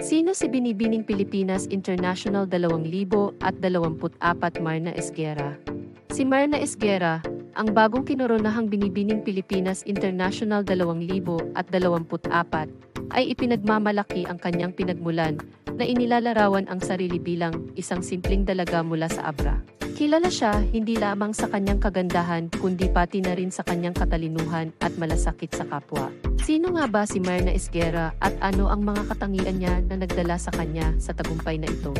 Sino si Binibining Pilipinas International 2024 Marna Esguera? Si Marna Esguera, ang bagong kinoronahang Binibining Pilipinas International 2024 ay ipinagmamalaki ang kanyang pinagmulan na inilalarawan ang sarili bilang isang simpleng dalaga mula sa Abra. Kilala siya hindi lamang sa kanyang kagandahan kundi pati na rin sa kanyang katalinuhan at malasakit sa kapwa. Sino nga ba si Marna Esguera at ano ang mga katangian niya na nagdala sa kanya sa tagumpay na ito?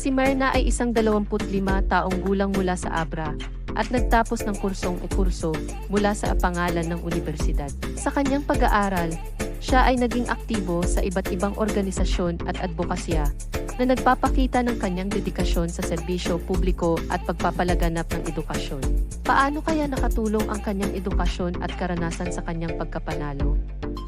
Si Marna ay isang 25 taong gulang mula sa Abra at nagtapos ng kursong o kurso mula sa pangalan ng universidad. Sa kanyang pag-aaral, siya ay naging aktibo sa iba't ibang organisasyon at advokasya na nagpapakita ng kanyang dedikasyon sa serbisyo publiko at pagpapalaganap ng edukasyon. Paano kaya nakatulong ang kanyang edukasyon at karanasan sa kanyang pagkapanalo?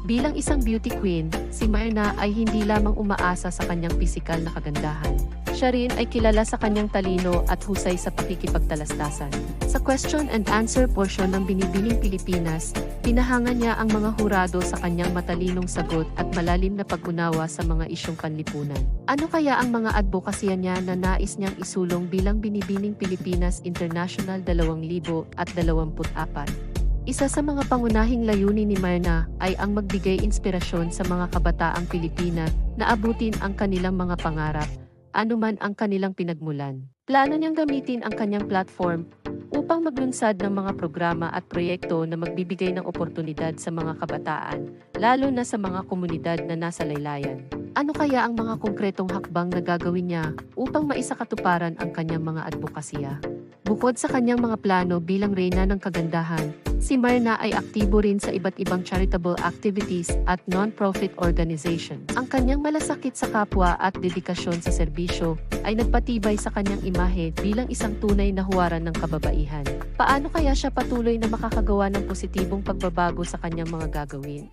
Bilang isang beauty queen, si Marna ay hindi lamang umaasa sa kanyang pisikal na kagandahan. Siya rin ay kilala sa kanyang talino at husay sa pakikipagtalastasan. Sa question and answer portion ng Binibining Pilipinas, pinahanga niya ang mga hurado sa kanyang matalinong sagot at malalim na pag-unawa sa mga isyong panlipunan. Ano kaya ang mga advokasya niya na nais niyang isulong bilang Binibining Pilipinas International 2024? Isa sa mga pangunahing layunin ni Marna ay ang magbigay inspirasyon sa mga kabataang Pilipina na abutin ang kanilang mga pangarap, anuman ang kanilang pinagmulan. Plano niyang gamitin ang kanyang platform upang maglunsad ng mga programa at proyekto na magbibigay ng oportunidad sa mga kabataan, lalo na sa mga komunidad na nasa laylayan. Ano kaya ang mga konkretong hakbang na gagawin niya upang maisakatuparan ang kanyang mga advokasya? Bukod sa kanyang mga plano bilang reyna ng kagandahan, si Marna ay aktibo rin sa iba't ibang charitable activities at non-profit organizations. Ang kanyang malasakit sa kapwa at dedikasyon sa serbisyo ay nagpatibay sa kanyang imahe bilang isang tunay na huwaran ng kababaihan. Paano kaya siya patuloy na makakagawa ng positibong pagbabago sa kanyang mga gagawin?